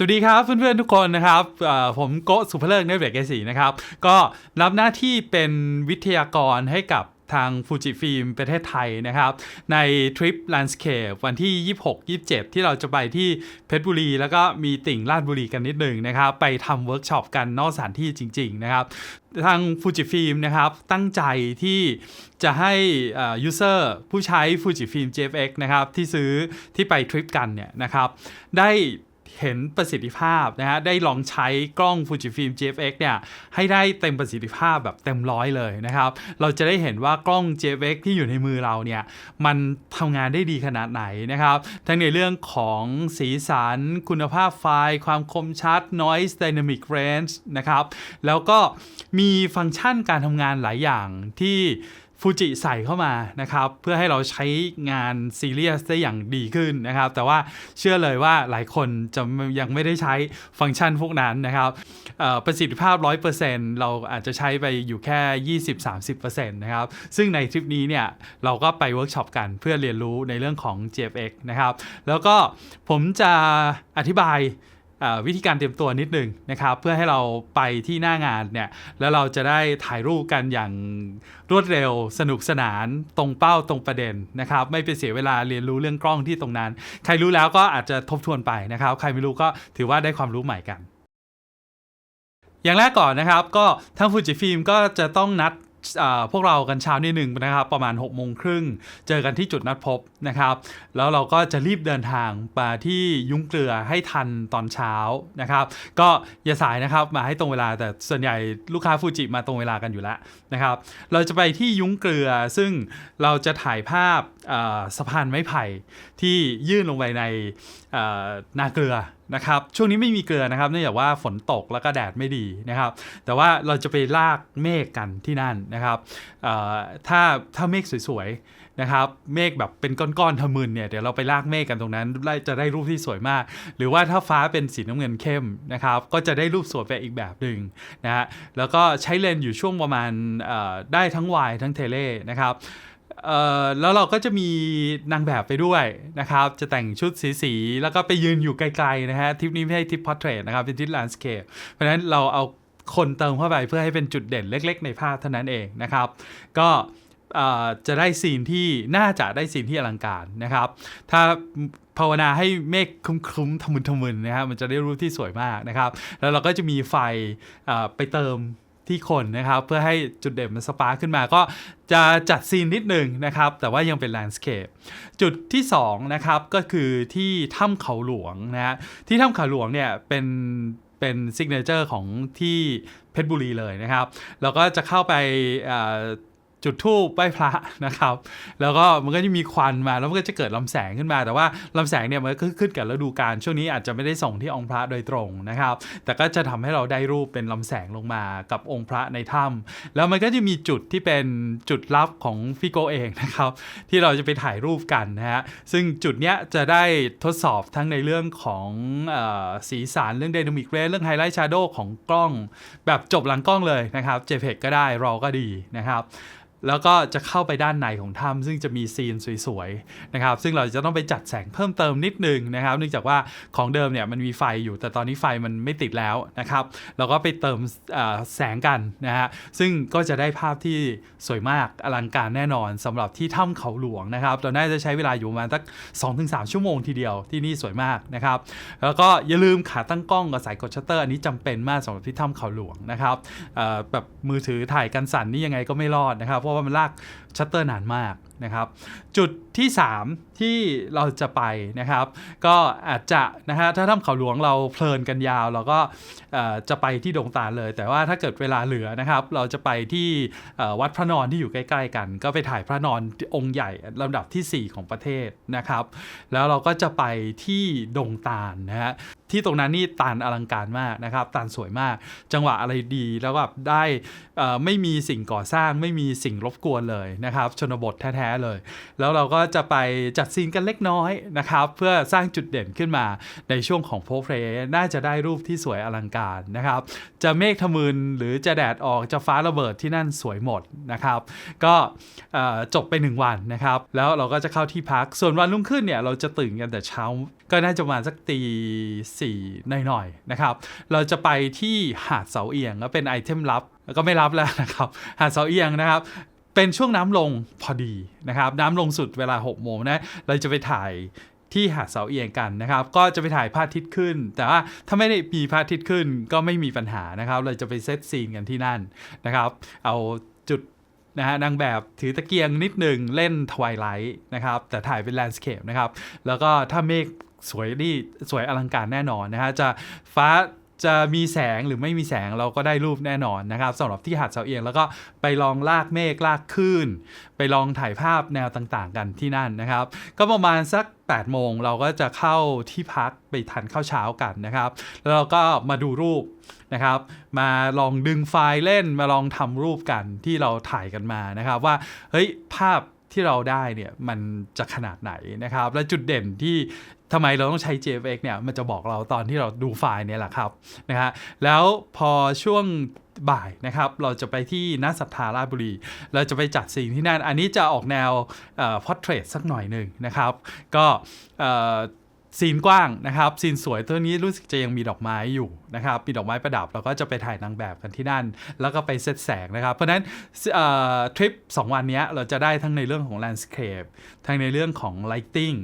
สวัสดีครับเพื่อนๆทุกคนนะครับผมโกสุภเลิกในเบรกเกสีนะครับ ก็รับหน้าที่เป็นวิทยากรให้กับทางฟูจิฟิล์มประเทศไทยนะครับ ในทริป Landscape วันที่ 26-27 ที่เราจะไปที่เพชรบุรี แล้วก็มีติ่งลาดบุรีกันนิดหนึ่งนะครับ ไปทำเวิร์กช็อปกันนอกสถานที่จริง ๆ นะครับ ทางฟูจิฟิล์มนะครับ ตั้งใจที่จะให้ยูเซอร์ผู้ใช้ฟูจิฟิล์ม JFX นะครับ ที่ซื้อที่ไปทริปกันเนี่ยนะครับ ได้ เห็นประสิทธิภาพนะฮะได้ลองใช้กล้อง Fujifilm GFX เนี่ยให้ได้เต็มประสิทธิภาพแบบเต็มร้อยเลยนะครับเราจะได้เห็นว่ากล้อง GFX ที่อยู่ในมือเราเนี่ยมันทำงานได้ดีขนาดไหนนะครับทั้งในเรื่องของสีสันคุณภาพไฟล์ ความคมชัด noise dynamic range นะครับแล้วก็มีฟังก์ชันการทำงานหลายอย่างที่ ฟูจิใส่เข้ามานะครับเพื่อให้เราใช้งานซีเรียสได้อย่างดีขึ้นนะครับ แต่ว่าเชื่อเลยว่าหลายคนจะยังไม่ได้ใช้ฟังก์ชันพวกนั้นนะครับประสิทธิภาพ 100%เราอาจจะใช้ไปอยู่แค่ 20-30%นะครับ ซึ่งในทริปนี้เนี่ยเราก็ไปเวิร์กช็อปกันเพื่อเรียนรู้ในเรื่องของ GFX นะครับ แล้วก็ผมจะอธิบาย วิธีการเตรียมตัวนิดหนึ่งนะครับ เพื่อให้เราไปที่หน้างานเนี่ยแล้วเราจะได้ถ่ายรูปกันอย่างรวดเร็วสนุกสนานตรงเป้าตรงประเด็นนะครับ ไม่ไปเสียเวลาเรียนรู้เรื่องกล้องที่ตรงนั้น ใครรู้แล้วก็อาจจะทบทวนไปนะครับ ใครไม่รู้ก็ถือว่าได้ความรู้ใหม่กันอย่างแรกก่อนนะครับก็ทางฟูจิฟิล์มก็จะต้องนัด พวกเรากันเช้านิดหนึ่งนะครับ ประมาณ6กโมงครึ่งเจอกันที่จุดนัดพบนะครับ แล้วเราก็จะรีบเดินทางมาที่ยุ้งเกลือให้ทันตอนเช้านะครับ ก็อย่าสายนะครับมาให้ตรงเวลาแต่ส่วนใหญ่ลูกค้าฟูจิมาตรงเวลากันอยู่แล้วนะครับ เราจะไปที่ยุ้งเกลือซึ่งเราจะถ่ายภาพสะพานไม้ไผ่ที่ยื่นลงไปในนาเกลือ นะครับช่วงนี้ไม่มีเกลือนะครับเนื่องจากว่าฝนตกแล้วก็แดดไม่ดีนะครับ แต่ว่าเราจะไปลากเมฆกันที่นั่นนะครับถ้าถ้าเมฆสวยๆนะครับเมฆแบบเป็นก้อนๆทะมึนเนี่ยเดี๋ยวเราไปลากเมฆกันตรงนั้นจะได้รูปที่สวยมาก หรือว่าถ้าฟ้าเป็นสีน้ำเงินเข้มนะครับก็จะได้รูปสวยไปอีกแบบหนึ่งนะฮะแล้วก็ใช้เลนส์อยู่ช่วงประมาณได้ทั้งวายทั้งเทเลนะครับ เอ่อแล้วเราก็จะมีนางแบบไปด้วยนะครับ จะแต่งชุดสีๆแล้วก็ไปยืนอยู่ไกลๆนะฮะทริปนี้ไม่ใช่ทริปพอร์เทรตนะครับ เป็นทริปแลนด์สเคปเพราะฉะนั้นเราเอาคนเติมเข้าไปเพื่อให้เป็นจุดเด่นเล็กๆ ในภาพเท่านั้นเองนะครับ ก็จะได้ซีนที่น่าจะได้ซีนที่อลังการนะครับ ถ้าภาวนาให้เมฆคลุ้มๆทะมึนทะมึนนะครับมันจะได้รูปที่สวยมากนะครับ แล้วเราก็จะมีไฟไปเติม ที่คนนะครับเพื่อให้จุดเด่นมันสปาร์คขึ้นมาก็จะจัดซีนนิดหนึ่งนะครับแต่ว่ายังเป็นแลนด์สเคปจุดที่2นะครับก็คือที่ถ้ำเขาหลวงนะฮะที่ถ้ำเขาหลวงเนี่ยเป็นเป็นซิกเนเจอร์ของที่เพชรบุรีเลยนะครับ เราก็จะเข้าไป จุดธูปไหว้พระนะครับ แล้วก็มันก็จะมีควันมาแล้วมันก็จะเกิดลำแสงขึ้นมา แต่ว่าลำแสงเนี่ยมันก็ขึ้นกับฤดูกาลช่วงนี้อาจจะไม่ได้ส่งที่องค์พระโดยตรงนะครับ แต่ก็จะทำให้เราได้รูปเป็นลำแสงลงมากับองค์พระในถ้ำแล้วมันก็จะมีจุดที่เป็นจุดลับของฟิโกเองนะครับ ที่เราจะไปถ่ายรูปกันนะฮะซึ่งจุดเนี้ยจะได้ทดสอบทั้งในเรื่องของออสีสันเรื่อง Dynamic Range เรื่อง Highlight Shadow ของกล้อง แบบจบหลังกล้องเลยนะครับ JPEG ก็ได้ RAW ก็ดีนะครับ แล้วก็จะเข้าไปด้านในของถ้ำซึ่งจะมีซีนสวยๆนะครับ ซึ่งเราจะต้องไปจัดแสงเพิ่มเติมนิดนึงนะครับ เนื่องจากว่าของเดิมเนี่ยมันมีไฟอยู่ แต่ตอนนี้ไฟมันไม่ติดแล้วนะครับ เราก็ไปเติมแสงกันนะฮะ ซึ่งก็จะได้ภาพที่สวยมากอลังการแน่นอนสำหรับที่ถ้ำเขาหลวงนะครับ เราน่าจะใช้เวลาอยู่ประมาณสัก2-3 ชั่วโมงทีเดียวที่นี่สวยมากนะครับ แล้วก็อย่าลืมขาตั้งกล้องกับสายกดชัตเตอร์อันนี้จำเป็นมากสำหรับที่ถ้ำเขาหลวงนะครับแบบมือถือถ่ายกันสั่นนี่ยังไงก็ไม่รอดนะครับเพราะว่ามันลากชัตเตอร์นานมากนะครับ จุด ที่ 3 ที่เราจะไปนะครับ ก็อาจจะนะฮะถ้าถ้ำเขาหลวงเราเพลินกันยาว เราก็จะไปที่ดงตาลเลย แต่ว่าถ้าเกิดเวลาเหลือนะครับ เราจะไปที่วัดพระนอนที่อยู่ใกล้ ๆ กัน ก็ไปถ่ายพระนอนองค์ใหญ่ลำดับทีสี่4 ของประเทศนะครับ แล้วเราก็จะไปที่ดงตาลนะฮะที่ตรงนั้นนี่ตาลอลังการมากนะครับตาลสวยมาก จังหวะอะไรดีแล้วแบบได้ไม่มีสิ่งก่อสร้างไม่มีสิ่งรบกวนเลยนะครับ ชนบทแท้ ๆ เลย แล้วเราก็จะไปจัดซีนกันเล็กน้อยนะครับ เพื่อสร้างจุดเด่นขึ้นมาในช่วงของโพเพลน่าจะได้รูปที่สวยอลังการนะครับ จะเมฆทะมึนหรือจะแดดออกจะฟ้าระเบิดที่นั่นสวยหมดนะครับ ก็จบไป 1 วันนะครับ แล้วเราก็จะเข้าที่พักส่วนวันรุ่งขึ้นเนี่ยเราจะตื่นกันแต่เช้าก็น่าจะประมาณสักตีสี่หน่อยๆนะครับ เราจะไปที่หาดเสาเอียงก็เป็นไอเทมลับแล้วก็ไม่รับแล้วนะครับ หาดเสาเอียงนะครับ เป็นช่วงน้ำลงพอดีนะครับน้ำลงสุดเวลา 6 โมงนะเราจะไปถ่ายที่หาดเสาเอียงกันนะครับ ก็จะไปถ่ายพระอาทิตย์ขึ้น แต่ว่าถ้าไม่ได้มีพระอาทิตย์ขึ้นก็ไม่มีปัญหานะครับ เราจะไปเซตซีนกันที่นั่นนะครับ เอาจุดนะฮะนางแบบถือตะเกียงนิดหนึ่งเล่นทวายไลท์นะครับ แต่ถ่ายเป็นแลนด์สเคปนะครับ แล้วก็ถ้าเมฆสวยนี่สวยอลังการแน่นอนนะฮะจะฟ้า จะมีแสงหรือไม่มีแสงเราก็ได้รูปแน่นอนนะครับสำหรับที่หาดเสาเอียงแล้วก็ไปลองลากเมฆลากคลื่น ไปลองถ่ายภาพแนวต่างๆ กันที่นั่นนะครับ ก็ประมาณสัก8โมงเราก็จะเข้าที่พักไปทานข้าวเช้ากันนะครับ แล้วเราก็มาดูรูปนะครับ มาลองดึงไฟล์เล่นมาลองทำรูปกันที่เราถ่ายกันมานะครับ ว่าเฮ้ยภาพที่เราได้เนี่ยมันจะขนาดไหนนะครับ และจุดเด่นที่ ทำไมเราต้องใช้ JFX เนี่ย มันจะบอกเราตอนที่เราดูไฟล์เนี่ยแหละครับนะฮะแล้วพอช่วงบ่ายนะครับ เราจะไปที่นัสัทธาราชบุรี เราจะไปจัดสิ่งที่นั่น อันนี้จะออกแนวพอร์เทรตสักหน่อยหนึ่งนะครับ ก็ ซีนกว้างนะครับซีนสวยตัวนี้รู้สึกจะยังมีดอกไม้อยู่นะครับมีดอกไม้ประดับเราก็จะไปถ่ายนางแบบกันที่นั่น แล้วก็ไปเซตแสงนะครับ เพราะฉะนั้นทริป 2 วันนี้เราจะได้ทั้งในเรื่องของ landscape ทั้งในเรื่องของ lighting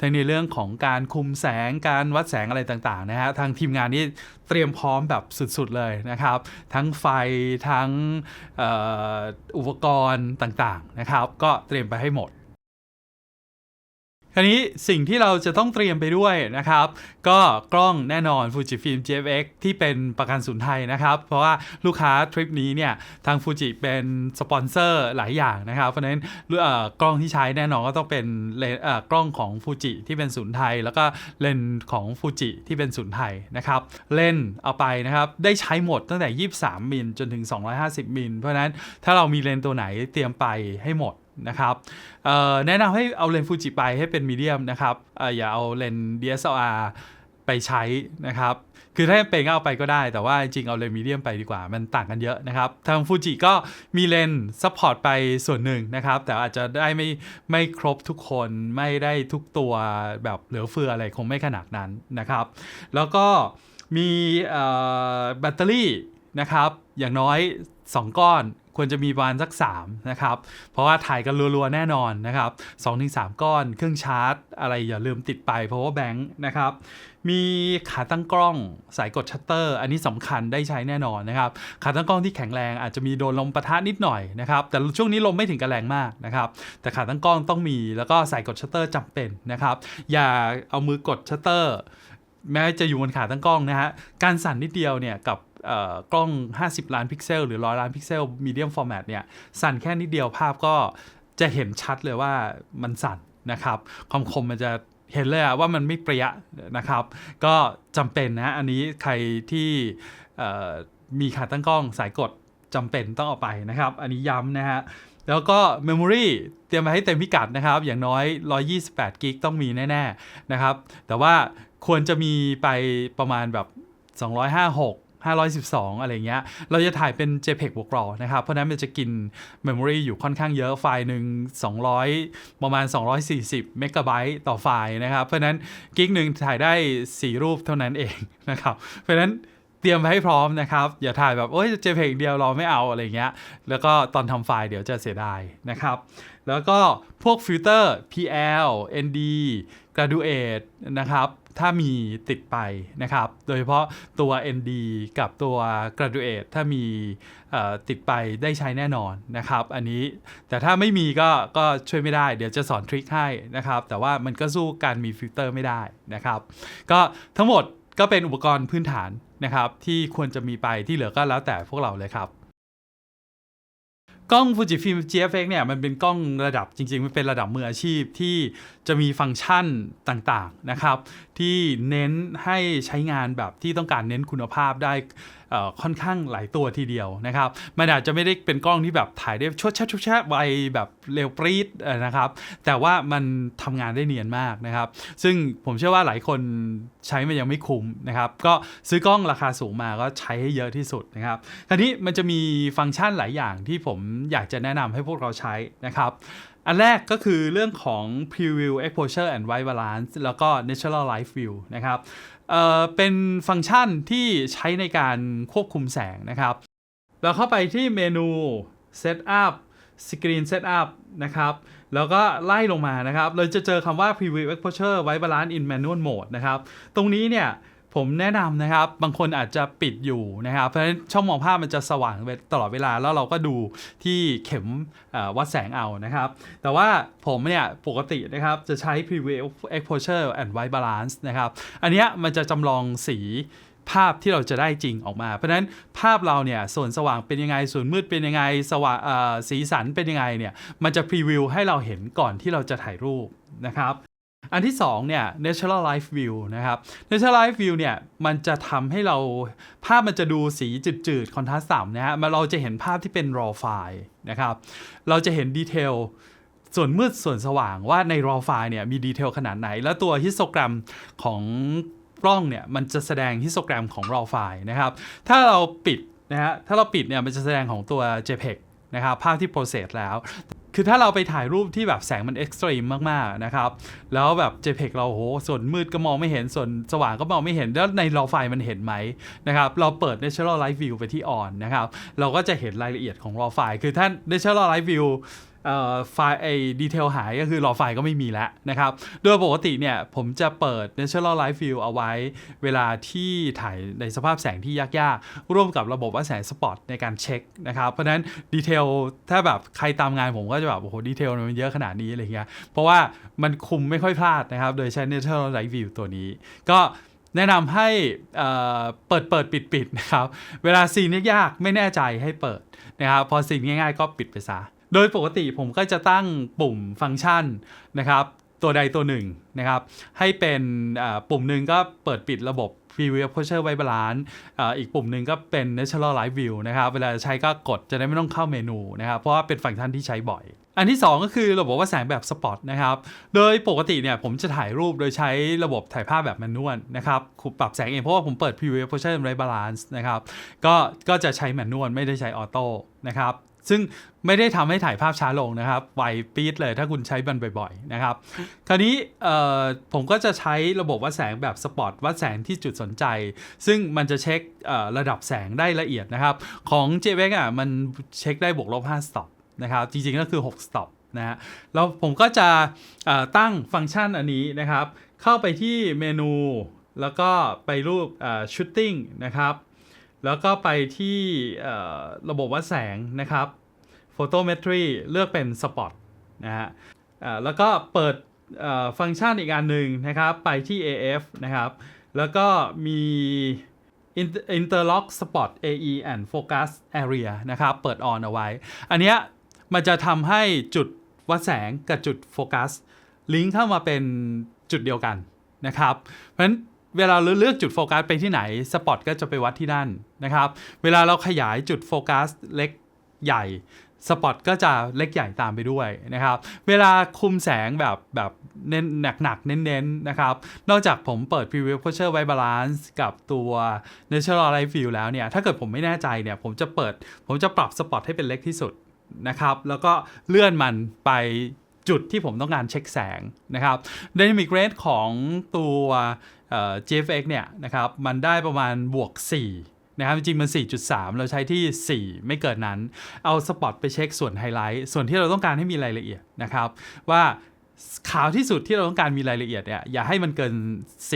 ทั้งในเรื่องของการคุมแสงการวัดแสงอะไรต่างๆนะฮะทางทีมงานนี่เตรียมพร้อมแบบสุดๆเลยนะครับ ทั้งไฟทั้งอออุปกรณ์ต่างๆนะครับ ก็เตรียมไปให้หมด คราวนี้สิ่งที่เราจะต้องเตรียมไปด้วยนะครับ ก็กล้องแน่นอน Fujifilm GFX ที่เป็นประกันศูนย์ไทยนะครับ เพราะว่าลูกค้าทริปนี้เนี่ยทางฟูจิเป็นสปอนเซอร์หลายอย่างนะครับ เพราะฉะนั้นกล้องที่ใช้แน่นอนก็ต้องเป็นเลนกล้องของฟูจิที่เป็นศูนย์ไทย แล้วก็เลนส์ของฟูจิที่เป็นศูนย์ไทยนะครับเลนส์เอาไปนะครับได้ใช้หมดตั้งแต่ 23มิลจนถึง 250มิลเพราะฉะนั้นถ้าเรามีเลนส์ตัวไหนเตรียมไปให้หมด นะครับแนะนำให้เอาเลนส์ฟูจิไปให้เป็นมีเดียมนะครับออย่าเอาเลนส์ DSLR ไปใช้นะครับ คือถ้าเป็นก็เอาไปก็ได้ แต่ว่าจริงเอาเลนส์มีเดียมไปดีกว่า มันต่างกันเยอะนะครับ ทางฟูจิก็มีเลนส์ซัพพอร์ตไปส่วนหนึ่งนะครับ แต่อาจจะได้ไม่ไม่ครบทุกคน ไม่ได้ทุกตัวแบบเหลือเฟืออะไรคงไม่ขนาดนั้นนะครับ แล้วก็มีแบตเตอรี่นะครับ อย่างน้อย 2 ก้อน ควรจะมีประมาณสัก3นะครับ เพราะว่าถ่ายกันรัวๆ แน่นอนนะครับ2-3 ก้อน เครื่องชาร์จ อะไรอย่าลืมติดไป power bank นะครับ มีขาตั้งกล้องสายกดชัตเตอร์ อันนี้สำคัญได้ใช้แน่นอนนะครับ ขาตั้งกล้องที่แข็งแรงอาจจะมีโดนลมปะทะนิดหน่อยนะครับ แต่ช่วงนี้ลมไม่ถึงกับแรงมากนะครับ แต่ขาตั้งกล้องต้องมี แล้วก็สายกดชัตเตอร์จำเป็นนะครับ อย่าเอามือกดชัตเตอร์ แม้จะอยู่บนขาตั้งกล้องนะฮะ การสั่นนิดเดียวเนี่ยกับ กล้อง 50 ล้านพิกเซล หรือ 100 ล้านพิกเซลมีเดียมฟอร์แมตเนี่ยสั่นแค่นิดเดียวภาพก็จะเห็นชัดเลยว่ามันสั่นนะครับ ความคมมันจะเห็นเลยว่ามันไม่เปรี้ยนะครับ ก็จำเป็นนะ อันนี้ใครที่มีขาตั้งกล้องสายกดจำเป็นต้องเอาไปนะครับ อันนี้ย้ำนะฮะแล้วก็ Memory เตรียมมาให้เต็มพิกัดนะครับ อย่างน้อย 128 กิกต้องมีแน่ ๆ นะครับ แต่ว่าควรจะมีไปประมาณแบบ 256 512 อะไรเงี้ย เราจะถ่ายเป็น JPEG บวก RAW นะครับ เพราะนั้นมันจะกิน Memory อยู่ค่อนข้างเยอะ ไฟล์หนึ่ง200 ประมาณ 240 เมกะไบต์ต่อไฟล์นะครับ เพราะนั้นกิกหนึ่งถ่ายได้ 4 รูปเท่านั้นเองนะครับ เพราะนั้นเตรียมไว้ให้พร้อมนะครับ อย่าถ่ายแบบ โอ้ย JPEG เดียวเราไม่เอาอะไรเงี้ย แล้วก็ตอนทำไฟล์เดี๋ยวจะเสียดายนะครับ แล้วก็พวกฟิลเตอร์ PL ND Graduate นะครับ ถ้ามีติดไปนะครับ โดยเฉพาะตัว ND กับตัว Graduate ถ้ามีติดไปได้ใช้แน่นอนนะครับ อันนี้แต่ถ้าไม่มีก็ก็ช่วยไม่ได้ เดี๋ยวจะสอนทริคให้นะครับ แต่ว่ามันก็สู้การมีฟิลเตอร์ไม่ได้นะครับ ก็ทั้งหมดก็เป็นอุปกรณ์พื้นฐานนะครับ ที่ควรจะมีไปที่เหลือก็แล้วแต่พวกเราเลยครับ กล้องฟูจิฟิล์ม GFX เนี่ยมันเป็นกล้องระดับจริง ๆ มันเป็นระดับมืออาชีพที่จะมีฟังก์ชันต่างๆนะครับ ที่เน้นให้ใช้งานแบบที่ต้องการเน้นคุณภาพได้ ค่อนข้างหลายตัวทีเดียวนะครับมันอาจจะไม่ได้เป็นกล้องที่แบบถ่ายได้ชดแชดชดแชดไวแบบเร็วปรี๊ดนะครับ แต่ว่ามันทำงานได้เนียนมากนะครับ ซึ่งผมเชื่อว่าหลายคนใช้มันยังไม่คุ้มนะครับก็ซื้อกล้องราคาสูงมาก็ใช้ให้เยอะที่สุดนะครับคราวนี้มันจะมีฟังก์ชันหลายอย่างที่ผมอยากจะแนะนำให้พวกเราใช้นะครับ อันแรกก็คือเรื่องของ preview exposure and white balance แล้วก็ natural light view นะครับเเป็นฟังก์ชันที่ใช้ในการควบคุมแสงนะครับ เราเข้าไปที่เมนู setup screen setup นะครับ แล้วก็ไล่ลงมานะครับ เราจะเจอคำว่า preview exposure white balance in manual mode นะครับ ตรงนี้เนี่ย ผมแนะนำนะครับ บางคนอาจจะปิดอยู่นะครับ เพราะฉะนั้นช่องมองภาพมันจะสว่างตลอดเวลา แล้วเราก็ดูที่เข็มวัดแสงเอานะครับ แต่ว่าผมเนี่ยปกตินะครับจะใช้ preview exposure and white balance นะครับ อันเนี้ยมันจะจำลองสีภาพที่เราจะได้จริงออกมา เพราะฉะนั้นภาพเราเนี่ยส่วนสว่างเป็นยังไง ส่วนมืดเป็นยังไงสว่างสีสันเป็นยังไงเนี่ยมันจะพรีวิวให้เราเห็นก่อนที่เราจะถ่ายรูปนะครับ อันที่2เนี่ย natural light view นะครับ natural light view เนี่ย มันจะทำให้เราภาพมันจะดูสีจืดๆ คอนทราสต์ต่ำนะฮะมันเราจะเห็นภาพที่เป็น raw file นะครับ เราจะเห็นดีเทลส่วนมืดส่วนสว่างว่าใน raw file เนี่ย มีดีเทลขนาดไหน แล้วตัวฮิสโตแกรมของกล้องเนี่ย มันจะแสดงฮิสโตแกรมของ raw file นะครับ ถ้าเราปิดนะฮะถ้าเราปิดเนี่ย มันจะแสดงของตัว JPEG นะครับภาพที่โปรเซสแล้ว คือถ้าเราไปถ่ายรูปที่แบบแสงมันเอ็กซ์ตรีมมากๆนะครับ แล้วแบบ JPEG เราโหส่วนมืดก็มองไม่เห็นส่วนสว่างก็มองไม่เห็น แล้วในรอไฟมันเห็นไหมนะครับ เราเปิด natural light view ไปที่ on นะครับ เราก็จะเห็นรายละเอียดของรอไฟคือถ้า natural light view ไฟล์ไอ้ดีเทลหายก็คือรอไฟล์ก็ไม่มีแล้วนะครับ โดยปกติเนี่ยผมจะเปิด Natural Light View เอาไว้ เวลาที่ถ่ายในสภาพแสงที่ยากๆ ร่วมกับระบบว่าแสงสปอตในการเช็คนะครับ เพราะนั้นดีเทลถ้าแบบใครตามงานผมก็จะแบบ โอ้โห ดีเทลมันเยอะขนาดนี้อะไรเงี้ย เพราะว่ามันคุมไม่ค่อยพลาดนะครับ โดยใช้ Natural Light View ตัวนี้ ก็แนะนำให้เอ่อเปิดเปิดปิดปิดนะครับ เวลาซีนยากๆไม่แน่ใจให้เปิดนะครับ พอซีนง่ายๆ ก็ปิดไปซะ โดยปกติผมก็จะตั้งปุ่มฟังก์ชันนะครับ ตัวใดตัวหนึ่งนะครับ ให้เป็นปุ่มหนึ่งก็เปิดปิดระบบ Preview Exposure White Balance อ่าอีกปุ่มหนึ่งก็เป็น Natural Light View นะครับ เวลาใช้ก็กดจะได้ไม่ต้องเข้าเมนูนะครับ เพราะว่าเป็นฟังก์ชันที่ใช้บ่อย อันที่ 2 ก็คือระบบว่าแสงแบบสปอตนะครับ โดยปกติเนี่ยผมจะถ่ายรูปโดยใช้ระบบถ่ายภาพแบบแมนนวลนะครับปรับแสงเองเพราะว่าผมเปิด Preview Exposure White Balance นะครับ ก็ก็จะใช้แมนนวลไม่ได้ใช้ออโต้นะครับ ซึ่งไม่ได้ทำให้ถ่ายภาพช้าลงนะครับไวปี๊ดเลยถ้าคุณใช้มันบ่อยๆนะครับ คราวนี้ผมก็จะใช้ระบบวัดแสงแบบสปอตวัดแสงที่จุดสนใจ ซึ่งมันจะเช็คระดับแสงได้ละเอียดนะครับ ของ j v e c อะมันเช็คได้บวกลบ5 stop นะครับ จริงๆก็คือ 6 stop นะฮะแล้วผมก็จะตั้งฟังก์ชันอันนี้นะครับ เข้าไปที่เมนู แล้วก็ไปรูปเอ่อ shooting นะครับ แล้วก็ไปที่ระบบวัดแสงนะครับ photometry เลือกเป็น spot นะฮะแล้วก็เปิดฟังก์ชันอีกอันหนึ่งนะครับ ไปที่ AF นะครับ แล้วก็มี interlock spot AE and focus area นะครับ เปิด on เอาไว้ อันเนี้ยมันจะทำให้จุดวัดแสงกับจุดโฟกัสลิงก์เข้ามาเป็นจุดเดียวกันนะครับ เพราะฉะนั้น เวลาเราเลือกจุดโฟกัสไปที่ไหนสปอตก็จะไปวัดที่นั่นนะครับ เวลาเราขยายจุดโฟกัสเล็กใหญ่สปอตก็จะเล็กใหญ่ตามไปด้วยนะครับ เวลาคุมแสงแบบแบบเน้นหนักๆเน้นๆนะครับ นอกจากผมเปิด Preview Exposure White Balance กับตัว Natural Light View แล้วเนี่ย ถ้าเกิดผมไม่แน่ใจเนี่ย ผมจะเปิด ผมจะปรับสปอตให้เป็นเล็กที่สุดนะครับ แล้วก็เลื่อนมันไป จุดที่ผมต้องการเช็คแสงนะครับ Dynamic Range ของตัวเอ่อ GFX เนี่ยนะครับมันได้ประมาณบวก 4นะครับจริงมัน 4.3 เราใช้ที่ 4 ไม่เกินนั้น เอาสปอตไปเช็คส่วนไฮไลท์ ส่วนที่เราต้องการให้มีรายละเอียดนะครับ ว่าขาวที่สุดที่เราต้องการมีรายละเอียดเนี่ยอย่าให้มันเกิน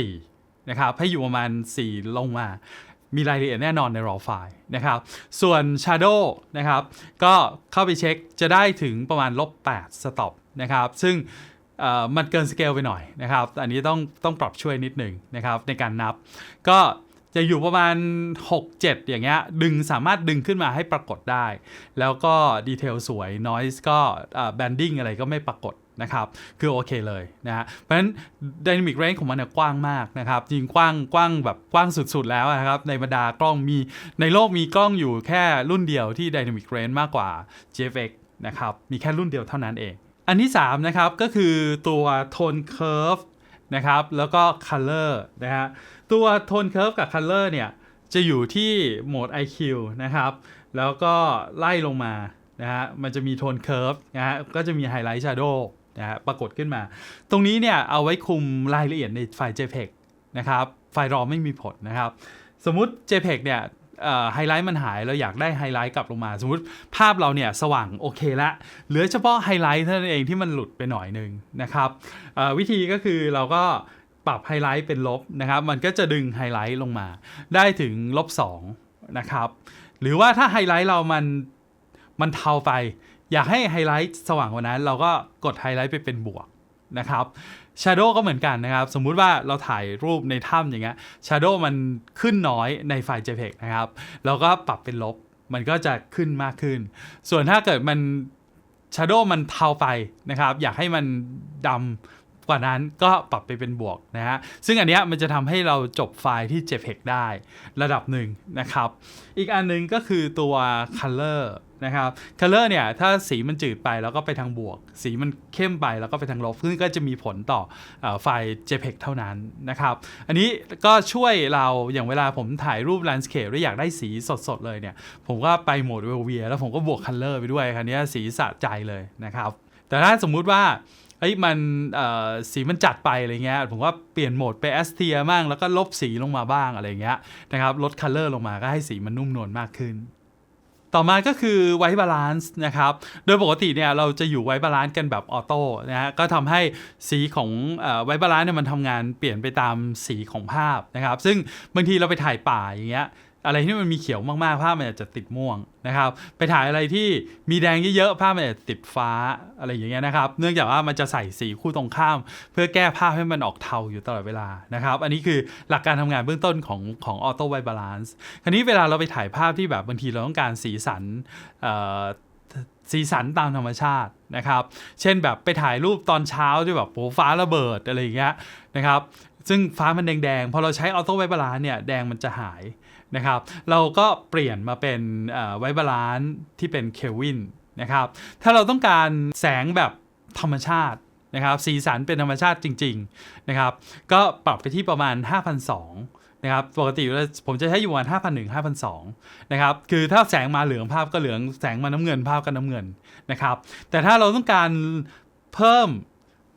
4 นะครับ ให้อยู่ประมาณ 4 ลงมา มีรายละเอียดแน่นอนใน raw file นะครับ ส่วน shadow นะครับ ก็เข้าไปเช็คจะได้ถึงประมาณลบ8 stop นะครับ ซึ่งมันเกินสเกลไปหน่อยนะครับ อันนี้ต้องต้องปรับช่วยนิดหนึ่งนะครับในการนับ ก็จะอยู่ประมาณ 6-7 อย่างเงี้ยดึงสามารถดึงขึ้นมาให้ปรากฏได้ แล้วก็ดีเทลสวย noise ก็แบนดิ้งอะไรก็ไม่ปรากฏนะครับ คือโอเคเลยนะฮะ เพราะฉะนั้น Dynamic Range ของมันเนี่ยกว้างมากนะครับ จริงกว้างกว้างแบบกว้างสุดๆแล้วนะครับ ในบรรดากล้องมีในโลกมีกล้องอยู่แค่รุ่นเดียวที่ Dynamic Range มากกว่า JFX นะครับ มีแค่รุ่นเดียวเท่านั้นเอง อันที่3นะครับก็คือตัว Tone Curve นะครับแล้วก็ Color นะฮะตัว Tone Curve กับ Color เนี่ยจะอยู่ที่โหมด IQ นะครับ แล้วก็ไล่ลงมานะฮะมันจะมีโทนเค r ร์ฟนะฮะก็จะมีไฮไลท์ชาร์โดนะฮะปรากฏขึ้นมา ตรงนี้เนี่ยเอาไว้คุมรายละเอียดในไฟล์ JPEG นะครับไฟล์รอไม่มีผลนะครับ สมมุติ JPEG เนี่ย ไฮไลท์มันหายเราอยากได้ไฮไลท์กลับลงมา สมมติภาพเราเนี่ยสว่างโอเคละเหลือเฉพาะไฮไลท์เท่านั้นเองที่มันหลุดไปหน่อยหนึงนะครับวิธีก็คือเราก็ปรับไฮไลท์เป็นลบนะครับ มันก็จะดึงไฮไลท์ลงมา ได้ถึงลบ2นะครับ หรือว่าถ้าไฮไลท์เรามันมันเทาไป อยากให้ไฮไลท์สว่างกว่านั้น เราก็กดไฮไลท์ไปเป็นบวก นะครับ Shadow ก็เหมือนกันนะครับ สมมุติว่าเราถ่ายรูปในถ้ำอย่างเงี้ย Shadow มันขึ้นน้อยในไฟล์ JPEG นะครับ เราก็ปรับเป็นลบมันก็จะขึ้นมากขึ้น ส่วนถ้าเกิดมัน Shadow มันเทาไปนะครับ อยากให้มันดำกว่านั้นก็ปรับไปเป็นบวกนะฮะซึ่งอันเนี้ยมันจะทำให้เราจบไฟล์ที่ JPEG ได้ระดับหนึ่งนะครับ อีกอันหนึงก็คือตัว Color นะครับ Color เนี่ยถ้าสีมันจืดไปแล้วก็ไปทางบวก สีมันเข้มไปแล้วก็ไปทางลบซึ่งก็จะมีผลต่ออไฟล์ JPEG เท่านั้นนะครับอันนี้ก็ช่วยเราอย่างเวลาผมถ่ายรูป landscape แล้วอยากได้สีสดๆเลยเนี่ยผมก็ไปโหมด Velvia แล้วผมก็บวก Color ไปด้วยคันนี้สีสะใจเลยนะครับแต่ถ้าสมมุติว่าเอ้ยมันสีมันจัดไปอะไรเงี้ยผมก็เปลี่ยนโหมดไปแอสเทียมั่งแล้วก็ลบสีลงมาบ้างอะไรเงี้ยนะครับลดคัลเลอร์ลงมาก็ให้สีมันนุ่มนวลมากขึ้น ต่อมาก็คือไวบาลานซ์นะครับ โดยปกติเนี่ยเราจะอยู่ไวบาลานซ์กันแบบออโต้นะฮะ ก็ทำให้สีของไวบาลานซ์เนี่ยมันทำงานเปลี่ยนไปตามสีของภาพนะครับ ซึ่งบางทีเราไปถ่ายป่าอย่างเงี้ย อะไรที่มันมีเขียวมากๆภาพมันอาจจะติดม่วงนะครับ ไปถ่ายอะไรที่มีแดงเยอะๆภาพมันอาจจะติดฟ้าอะไรอย่างเงี้ยนะครับ เนื่องจากว่ามันจะใส่สีคู่ตรงข้าม เพื่อแก้ภาพให้มันออกเทาอยู่ตลอดเวลานะครับ อันนี้คือหลักการทำงานเบื้องต้นของของออโต้ไวบาลานซ์คราวนี้เวลาเราไปถ่ายภาพที่แบบบางทีเราต้องการสีสันสีสันตามธรรมชาตินะครับ เช่นแบบไปถ่ายรูปตอนเช้าที่แบบโฟ้าระเบิดอะไรอย่างเงี้ยนะครับ ซึ่งฟ้ามันแดงๆ พอเราใช้ออโต้ไวบาลานซ์เนี่ยแดงมันจะหาย นะครับ เราก็เปลี่ยนมาเป็นไวบาลานซ์ที่เป็นเคลวินนะครับ ถ้าเราต้องการแสงแบบธรรมชาตินะครับสีสันเป็นธรรมชาติจริงๆนะครับ ก็ปรับไปที่ประมาณ5,200นะครับ ปกติผมจะใช้อยู่ประมาณ5,001 5,002นะครับ คือถ้าแสงมาเหลืองภาพก็เหลือง แสงมาน้ำเงินภาพก็น้ำเงินนะครับ แต่ถ้าเราต้องการเพิ่ม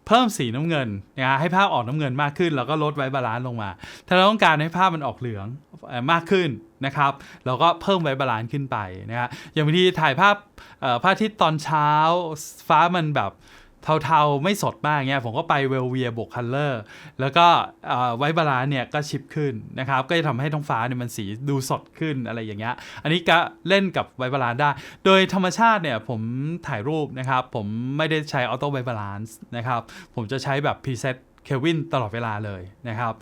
เพิ่มสีน้ำเงินนะฮะให้ภาพออกน้ำเงินมากขึ้น แล้วก็ลดไว้บาลานซ์ลงมา ถ้าเราต้องการให้ภาพมันออกเหลืองมากขึ้นนะครับเราก็เพิ่มไว้บาลานซ์ขึ้นไปนะฮะอย่างวิธีถ่ายภาพพระอาทิตย์ตอนเช้าฟ้ามันแบบ เทาๆ ไม่สดมากเงี้ยผมก็ไปเวลเวียบวกคัลเลอร์แล้วก็ไว้บาลานซ์เนี่ยก็ชิปขึ้นนะครับ ก็จะทำให้ท้องฟ้าเนี่ยมันสีดูสดขึ้นอะไรอย่างเงี้ยอันนี้ก็เล่นกับไวบาลานซ์ได้ โดยธรรมชาติเนี่ยผมถ่ายรูปนะครับ ผมไม่ได้ใช้ออโต้ไวบาลานซ์นะครับ ผมจะใช้แบบพรีเซตเควินตลอดเวลาเลยนะครับ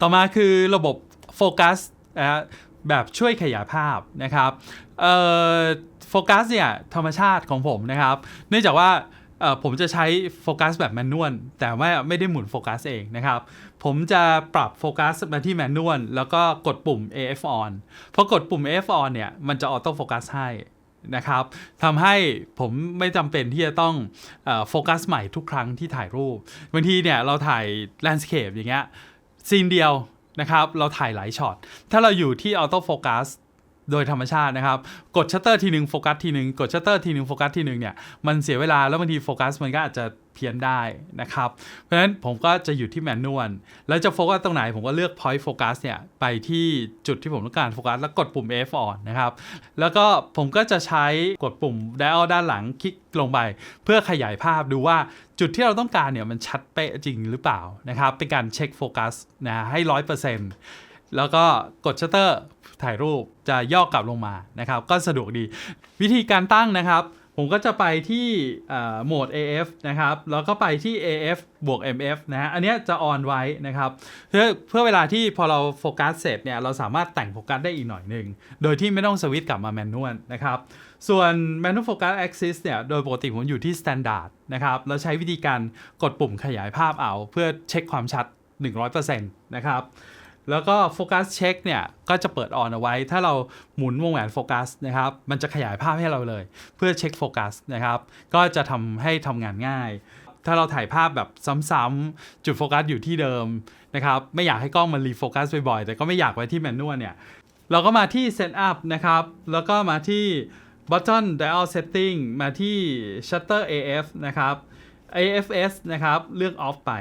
ต่อมาคือระบบโฟกัสนะแบบช่วยขยายภาพนะครับโฟกัสเนี่ยธรรมชาติของผมนะครับ เนื่องจากว่า ผมจะใช้โฟกัสแบบแมนนวลแต่ว่าไม่ได้หมุนโฟกัสเองนะครับ ผมจะปรับโฟกัสมาที่แมนนวลแล้วก็กดปุ่ม AF on พอกดปุ่ม AF on เนี่ย มันจะออโต้โฟกัสให้นะครับทำให้ผมไม่จำเป็นที่จะต้องโฟกัสใหม่ทุกครั้งที่ถ่ายรูปบางทีเนี่ยเราถ่ายแลนด์สเคปอย่างเงี้ยซีนเดียวนะครับ เราถ่ายหลายช็อต ถ้าเราอยู่ที่ออโต้โฟกัส โดยธรรมชาตินะครับ กดชัตเตอร์ทีหนึ่งโฟกัสทีหนึ่งกดชัตเตอร์ทีหนึ่งโฟกัสทีหนึ่งเนี่ยมันเสียเวลาแล้วบางทีโฟกัสมันก็อาจจะเพี้ยนได้นะครับ เพราะฉะนั้นผมก็จะอยู่ที่แมนนวลแล้วจะโฟกัสตรงไหนผมก็เลือก point focus เนี่ยไปที่จุดที่ผมต้องการโฟกัสแล้วกดปุ่ม F on นะครับ แล้วก็ผมก็จะใช้กดปุ่ม dial ด้านหลังคลิกลงไป เพื่อขยายภาพดูว่าจุดที่เราต้องการเนี่ยมันชัดเป๊ะจริงหรือเปล่านะครับ เป็นการเช็คโฟกัสนะให้ร้อยเปอร์เซ็นต์แล้วก็กดชัตเตอร์ ถ่ายรูปจะย่อกลับลงมานะครับ ก็สะดวกดี วิธีการตั้งนะครับ ผมก็จะไปที่โหมด AF นะครับ แล้วก็ไปที่ AF บวก MF นะฮะ อันเนี้ยจะออนไว้นะครับ เพื่อเพื่อเวลาที่พอเราโฟกัสเสร็จเนี่ย เราสามารถแต่งโฟกัสได้อีกหน่อยหนึ่ง โดยที่ไม่ต้องสวิตช์กลับมาแมนนวลนะครับ ส่วน manual focus axis เนี่ย โดยปกติผมอยู่ที่ standard นะครับ แล้วใช้วิธีการกดปุ่มขยายภาพเอา เพื่อเช็คความชัด 100%นะครับ แล้วก็โฟกัสเช็คเนี่ยก็จะเปิดออนเอาไว้ ถ้าเราหมุนวงแหวนโฟกัสนะครับ มันจะขยายภาพให้เราเลย เพื่อเช็คโฟกัสนะครับ ก็จะทำให้ทำงานง่าย ถ้าเราถ่ายภาพแบบซ้ำๆจุดโฟกัสอยู่ที่เดิมนะครับ ไม่อยากให้กล้องมันรีโฟกัสบ่อยๆ แต่ก็ไม่อยากไว้ที่แมนนวลเนี่ย เราก็มาที่ Setup นะครับ แล้วก็มาที่ Button Dial Setting มาที่ Shutter AF นะครับ AFS นะครับ เลือก Off ไป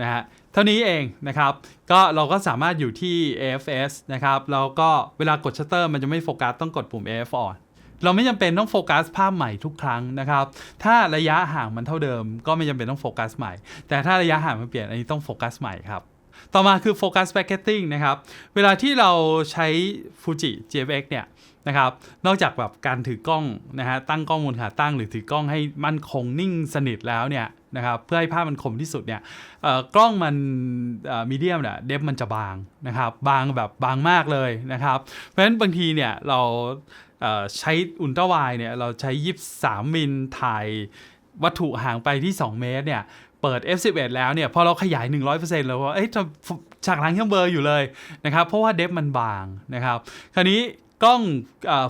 นะฮะ ท่านี้เองนะครับ ก็เราก็สามารถอยู่ที่ AFS นะครับแล้วก็เวลากดชัตเตอร์มันจะไม่โฟกัสต้องกดปุ่ม AF on เราไม่จำเป็นต้องโฟกัสภาพใหม่ทุกครั้งนะครับ ถ้าระยะห่างมันเท่าเดิม ก็ไม่จำเป็นต้องโฟกัสใหม่ แต่ถ้าระยะห่างมันเปลี่ยนอันนี้ต้องโฟกัสใหม่ครับ ต่อมาคือโฟกัสแ a คเกตติ้งนะครับ เวลาที่เราใช้ Fuji GFX เนี่ยนะครับ นอกจากแบบการถือกล้องนะฮะตั้งกล้องบนขาตั้งหรือถือกล้องให้มั่นคงนิ่งสนิทแล้วเนี่ยนะครับเพื่อให้ภาพมันคมที่สุดเนี่ยกล้องมันมีเดียมเนี่ยเดฟมันจะบางนะครับบางแบบบางมากเลยนะครับ เพราะฉะนั้นบางทีเนี่ยเราใช้อุลตร้าไวเนี่ยเราใช้ 23 มิลถ่ายวัตถุห่างไปที่ 2 เมตรเนี่ย เปิด F11 แล้วเนี่ยพอเราขยาย 100%แล้วว่าเอ้ยจะฉากหลังยังเบลออยู่เลยนะครับเพราะว่าเดฟมันบางนะครับคราวนี้กล้อง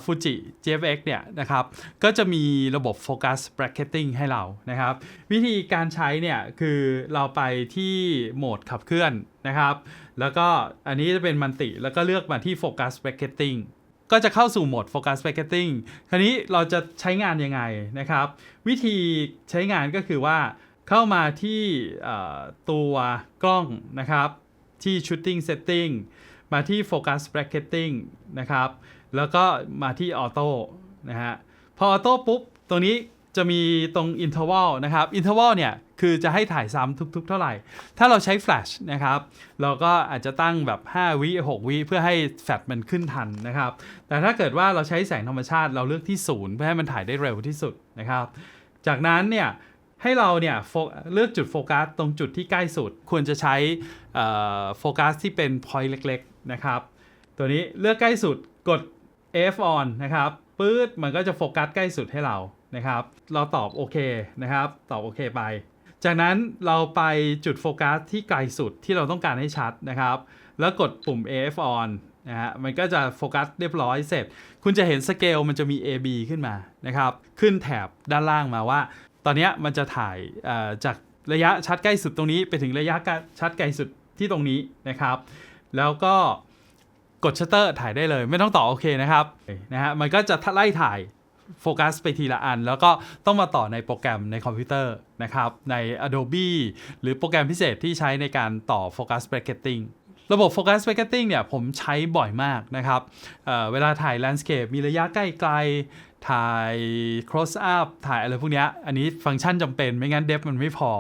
ฟูจิ GFX เนี่ยนะครับก็จะมีระบบโฟกัส bracketing ให้เรานะครับ วิธีการใช้เนี่ยคือเราไปที่โหมดขับเคลื่อนนะครับ แล้วก็อันนี้จะเป็นมันติแล้วก็เลือกมาที่โฟกัส bracketing ก็จะเข้าสู่โหมด Focus Bracketing คราวนี้เราจะใช้งานยังไงนะครับ วิธีใช้งานก็คือว่า เข้ามาที่ตัวกล้องนะครับที่ Shooting Setting มาที่ Focus Bracketing นะครับ แล้วก็มาที่ Auto นะฮะ พอ Auto ปุ๊บ ตรงนี้จะมีตรง Interval นะครับ Interval เนี่ย คือจะให้ถ่ายซ้ำทุก ๆ เท่าไหร่ ถ้าเราใช้ Flash นะครับ เราก็อาจจะตั้งแบบ 5 วิ 6 วิ เพื่อให้แฟลชมันขึ้นทันนะครับ แต่ถ้าเกิดว่าเราใช้แสงธรรมชาติเราเลือกที่ศูนย์เพื่อให้มันถ่ายได้เร็วที่สุดนะครับ จากนั้นเนี่ย ให้เราเนี่ยเลือกจุดโฟกัสตรงจุดที่ใกล้สุด ควรจะใช้โฟกัสที่เป็น point เล็กๆนะครับ ตัวนี้เลือกใกล้สุดกด F on นะครับปื๊ดมันก็จะโฟกัสใกล้สุดให้เรานะครับ เราตอบโอเคนะครับ ตอบโอเคไป จากนั้นเราไปจุดโฟกัสที่ไกลสุดที่เราต้องการให้ชัดนะครับ แล้วกดปุ่ม AF on นะฮะมันก็จะโฟกัสเรียบร้อยเสร็จ คุณจะเห็นสเกลมันจะมี AB ขึ้นมานะครับ ขึ้นแถบด้านล่างมาว่า ตอนนี้มันจะถ่ายจากระยะชัดใกล้สุดตรงนี้ไปถึงระยะชัดไกลสุดที่ตรงนี้นะครับ แล้วก็กดชัตเตอร์ถ่ายได้เลย ไม่ต้องต่อโอเคนะครับนะฮะมันก็จะไล่ถ่ายโฟกัสไปทีละอัน แล้วก็ต้องมาต่อในโปรแกรมในคอมพิวเตอร์นะครับ ใน Adobe หรือโปรแกรมพิเศษที่ใช้ในการต่อโฟกัส bracketing ระบบ Focus Bracketing เนี่ยผมใช้บ่อยมากนะครับเเวลาถ่าย Landscape มีระยะใกล้ไกล ถ่าย Close Up ถ่ายอะไรพวกนี้อันนี้ฟังก์ชันจำเป็นไม่งั้น Depth มันไม่พอ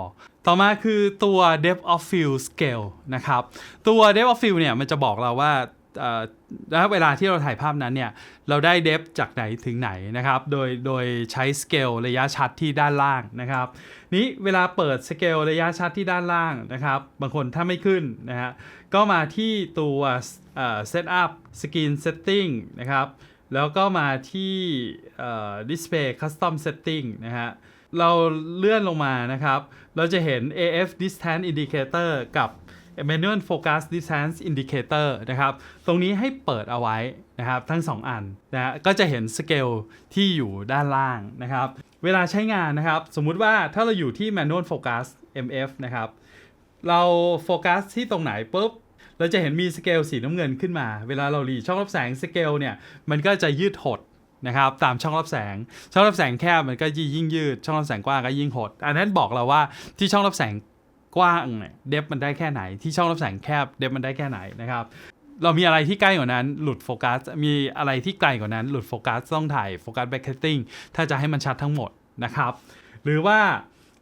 ต่อมาคือตัว Depth of Field Scale นะครับ ตัว Depth of Field เนี่ยมันจะบอกเราว่าแล้วเวลาที่เราถ่ายภาพนั้นเนี่ย เราได้เดฟจากไหนถึงไหนนะครับ โดยโดยใช้สเกลระยะชัดที่ด้านล่างนะครับ นี้เวลาเปิดสเกลระยะชัดที่ด้านล่างนะครับ บางคนถ้าไม่ขึ้นนะฮะก็มาที่ตัว Setup Screen Setting นะครับ แล้วก็มาที่ Display Custom Setting นะฮะ เราเลื่อนลงมานะครับ เราจะเห็น AF Distance Indicator กับ Manual Focus Distance Indicator นะครับ ตรงนี้ให้เปิดเอาไว้นะครับ ทั้ง 2 อันนะฮะ ก็จะเห็นสเกลที่อยู่ด้านล่างนะครับ เวลาใช้งานนะครับ สมมุติว่าถ้าเราอยู่ที่ Manual Focus MF นะครับ เราโฟกัสที่ตรงไหนปุ๊บ เราจะเห็นมีสเกลสีน้ำเงินขึ้นมา เวลาเราหลีช่องรับแสงสเกลเนี่ยมันก็จะยืดหดนะครับตามช่องรับแสง ช่องรับแสงแคบมันก็ยิ่งยืด ช่องรับแสงกว้างก็ยิ่งหด อันนั้นบอกเราว่าที่ช่องรับแสงกว้างเนี่ยเดฟมันได้แค่ไหน ที่ช่องรับแสงแคบเดฟมันได้แค่ไหนนะครับเรามีอะไรที่ใกล้กว่านั้นหลุดโฟกัส มีอะไรที่ไกลกว่านั้นหลุดโฟกัสต้องถ่ายโฟกัสแบ็คเ t ตติ้งถ้าจะให้มันชัดทั้งหมดนะครับ หรือว่า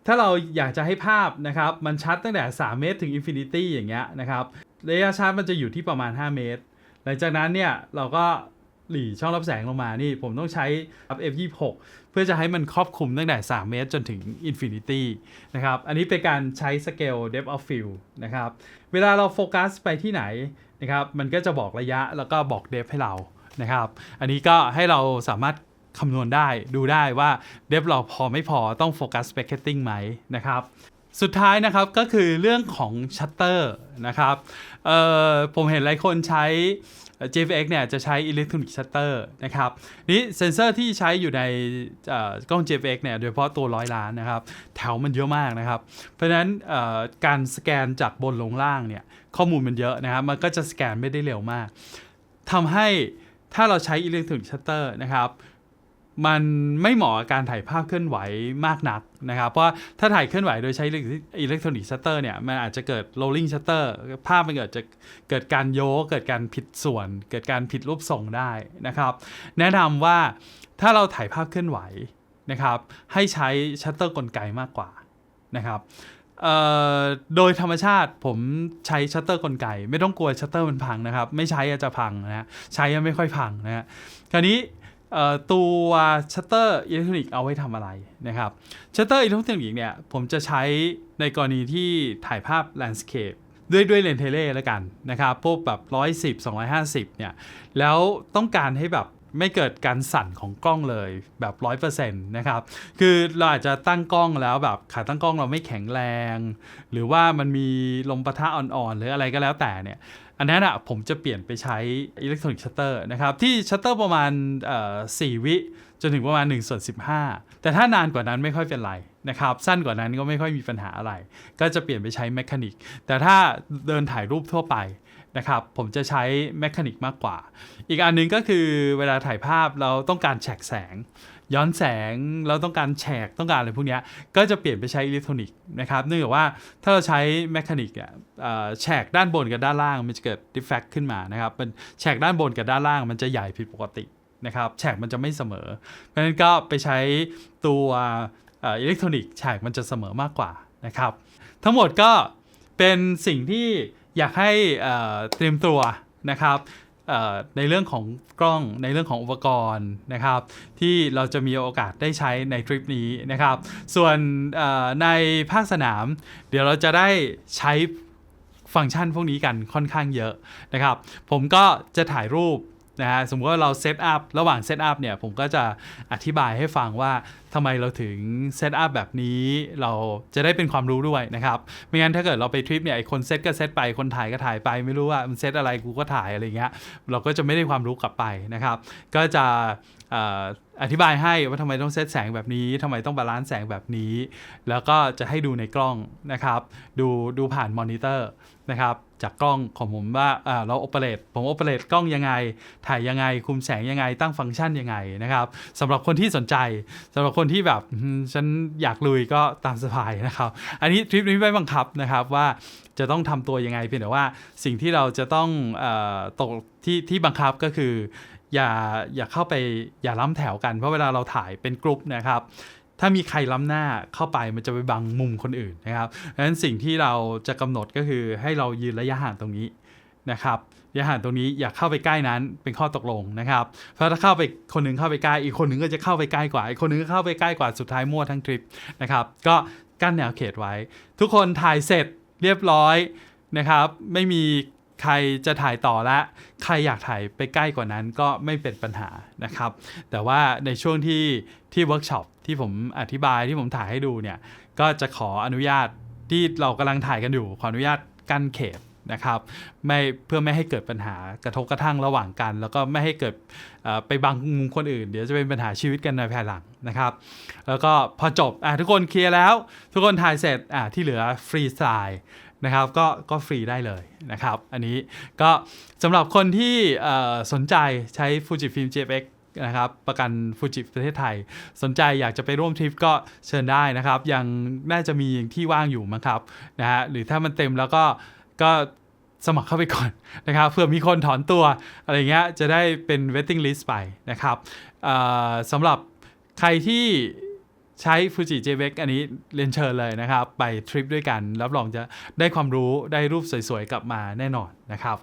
ถ้าเราอยากจะให้ภาพนะครับ มันชัดตั้งแต่ 3 เมตรถึงอินฟินิตี้อย่างเงี้ยนะครับ ระยะชัดมันจะอยู่ที่ประมาณ 5 เมตร หลังจากนั้นเนี่ยเราก็หลีช่องรับแสงลงมานี่ผมต้องใช้ f26 เพื่อจะให้มันครอบคลุมตั้งแต่ 3 เมตรจนถึง Infinity นะครับ อันนี้เป็นการใช้สเกล Depth of Field นะครับ เวลาเราโฟกัสไปที่ไหนนะครับ มันก็จะบอกระยะแล้วก็บอก Depth ให้เรานะครับ อันนี้ก็ให้เราสามารถคำนวณได้ดูได้ว่าเดฟเราพอไม่พอต้องโฟกัส s p e c k e t i n g ไหมนะครับ สุดท้ายนะครับก็คือเรื่องของชัตเตอร์นะครับผมเห็นหลายคนใช้ JFX เนี่ยจะใช้อิเล็กทรอนิกส์ชัตเตอร์นะครับนี่เซนเซอร์ที่ใช้อยู่ในกล้อง JFX เนี่ยโดยเฉพาะตัวร้อยล้านนะครับ แถวมันเยอะมากนะครับ เพราะฉะนั้นการสแกนจากบนลงล่างเนี่ยข้อมูลมันเยอะนะครับ มันก็จะสแกนไม่ได้เร็วมากทำให้ถ้าเราใช้อิเล็กทรอนิกส์ชัตเตอร์นะครับ มันไม่เหมาะกับการถ่ายภาพเคลื่อนไหวมากนักนะครับ เพราะว่าถ้าถ่ายเคลื่อนไหวโดยใช้อิเล็กทรอนิกส์ชัตเตอร์เนี่ยมันอาจจะเกิด rolling shutter ภาพมันเกิดจะเกิดการโยกเกิดการผิดส่วน เกิดการผิดรูปทรงได้นะครับ แนะนำว่าถ้าเราถ่ายภาพเคลื่อนไหวนะครับ ให้ใช้ชัตเตอร์กลไกมากกว่านะครับโดยธรรมชาติผมใช้ชัตเตอร์กลไก ไม่ต้องกลัวชัตเตอร์มันพังนะครับ ไม่ใช้อาจจะพังนะฮะใช้ไม่ค่อยพังนะฮะคราวนี้ ตัวชัตเตอร์อิเล็กทรอนิกส์เอาไว้ทำอะไรนะครับชัตเตอร์อิเล็กทรอนิกส์เนี่ยผมจะใช้ในกรณีที่ถ่ายภาพแลนด์สเคปด้วยด้วยเลนส์เทเลแล้วกันนะครับพวกแบบ 110 250 เนี่ย แล้วต้องการให้แบบไม่เกิดการสั่นของกล้องเลยแบบ 100%นะครับ คือเราอาจจะตั้งกล้องแล้วแบบขาตั้งกล้องเราไม่แข็งแรง หรือว่ามันมีลมปะทะอ่อนๆ หรืออะไรก็แล้วแต่เนี่ย อันนั้นอะผมจะเปลี่ยนไปใช้อิเล็กทรอนิกส์ชัตเตอร์นะครับ ที่ชัตเตอร์ประมาณเอ่วิ จนถึงประมาณ1ส่วน15 แต่ถ้านานกว่านั้นไม่ค่อยเป็นไรนะครับ สั้นกว่านั้นก็ไม่ค่อยมีปัญหาอะไร ก็จะเปลี่ยนไปใช้แมคานิกแต่ถ้าเดินถ่ายรูปทั่วไปนะครับผมจะใช้แมคานิกมากกว่า อีกอันหนึงก็คือเวลาถ่ายภาพเราต้องการแฉกแสง ย้อนแสงเราต้องการแฉกต้องการอะไรพวกนี้ก็จะเปลี่ยนไปใช้อิเล็กทรอนิกส์นะครับเนื่องจากว่าถ้าเราใช้แมคานิกอ่อแฉกด้านบนกับด้านล่างมันจะเกิดดิฟแฟกขึ้นมานะครับมันแฉกด้านบนกับด้านล่างมันจะใหญ่ผิดปกตินะครับแฉกมันจะไม่เสมอ เพราะฉะนั้นก็ไปใช้ตัวอิเล็กทรอนิกส์แฉกมันจะเสมอมากกว่านะครับ ทั้งหมดก็เป็นสิ่งที่อยากให้เตรียมตัวนะครับ ในเรื่องของกล้องในเรื่องของอุปกรณ์นะครับ ที่เราจะมีโอกาสได้ใช้ในทริปนี้นะครับ ส่วนในภาคสนาม เดี๋ยวเราจะได้ใช้ฟังก์ชันพวกนี้กันค่อนข้างเยอะนะครับ ผมก็จะถ่ายรูป นะฮะสมมติว่าเราเซตอัพระหว่างเซตอัพเนี่ยผมก็จะอธิบายให้ฟังว่าทำไมเราถึงเซตอัพแบบนี้เราจะได้เป็นความรู้ด้วยนะครับ ไม่งั้นถ้าเกิดเราไปทริปเนี่ยไอคนเซตก็เซตไปคนถ่ายก็ถ่ายไปไม่รู้ว่ามันเซตอะไรกูก็ถ่ายอะไรเงี้ยเราก็จะไม่ได้ความรู้กลับไปนะครับ ก็จะอธิบายให้ว่าทำไมต้องเซตแสงแบบนี้ทำไมต้องบาลานซ์แสงแบบนี้ แล้วก็จะให้ดูในกล้องนะครับ ดูดูผ่านมอนิเตอร์นะครับ จากกล้องของผมว่าเราโอเปเรตผมโอเปเรตกล้องยังไง ถ่ายยังไง คุมแสงยังไง ตั้งฟังก์ชันยังไงนะครับสำหรับคนที่สนใจสำหรับคนที่แบบฉันอยากลุยก็ตามสบายนะครับ อันนี้ทริปนี้ไม่บังคับนะครับว่าจะต้องทำตัวยังไงเพียงแต่ว่าสิ่งที่เราจะต้องอตกที่ที่บังคับก็คืออย่าอย่าเข้าไปอย่าล้ำแถวกันเพราะเวลาเราถ่ายเป็นกรุ๊ปนะครับ ถ้ามีใครล้ำหน้าเข้าไปมันจะไปบังมุมคนอื่นนะครับดังนั้นสิ่งที่เราจะกำหนดก็คือให้เรายืนระยะห่างตรงนี้นะครับระยะห่างตรงนี้อย่าเข้าไปใกล้นั้นเป็นข้อตกลงนะครับ เพราะถ้าเข้าไปคนหนึ่งเข้าไปใกล้อีกคนหนึ่งก็จะเข้าไปใกล้กว่าอีกคนหนึ่งก็เข้าไปใกล้กว่าสุดท้ายมั่วทั้งทริปนะครับก็กั้นแนวเขตไว้ ทุกคนถ่ายเสร็จเรียบร้อยนะครับ ไม่มี ใครจะถ่ายต่อละ ใครอยากถ่ายไปใกล้กว่านั้นก็ไม่เป็นปัญหานะครับ แต่ว่าในช่วงที่ที่เวิร์กช็อปที่ผมอธิบายที่ผมถ่ายให้ดูเนี่ย ก็จะขออนุญาตที่เรากำลังถ่ายกันอยู่ ขออนุญาตกั้นเขตนะครับไม่เพื่อไม่ให้เกิดปัญหากระทบกระทั่งระหว่างกัน แล้วก็ไม่ให้เกิดไปบังมุมคนอื่น เดี๋ยวจะเป็นปัญหาชีวิตกันในภายหลังนะครับ แล้วก็พอจบอะทุกคนเคลียร์แล้ว ทุกคนถ่ายเสร็จอะที่เหลือฟรีสไตล์ นะครับก็ก็ฟรีได้เลยนะครับ อันนี้ก็สำหรับคนที่สนใจใช้ Fujifilm GFX นะครับประกันฟูจิประเทศไทย สนใจอยากจะไปร่วมทริปก็เชิญได้นะครับ ยังน่าจะมีที่ว่างอยู่มั้งครับนะฮะหรือถ้ามันเต็มแล้วก็ก็สมัครเข้าไปก่อนนะครับเผื่อมีคนถอนตัวอะไรเงี้ยจะได้เป็น waiting list ไปนะครับสำหรับใครที่ ใช้ Fuji JVX อันนี้เรียนเชิญเลยนะครับ ไปทริปด้วยกัน รับรองจะได้ความรู้ได้รูปสวยๆกลับมาแน่นอนนะครับ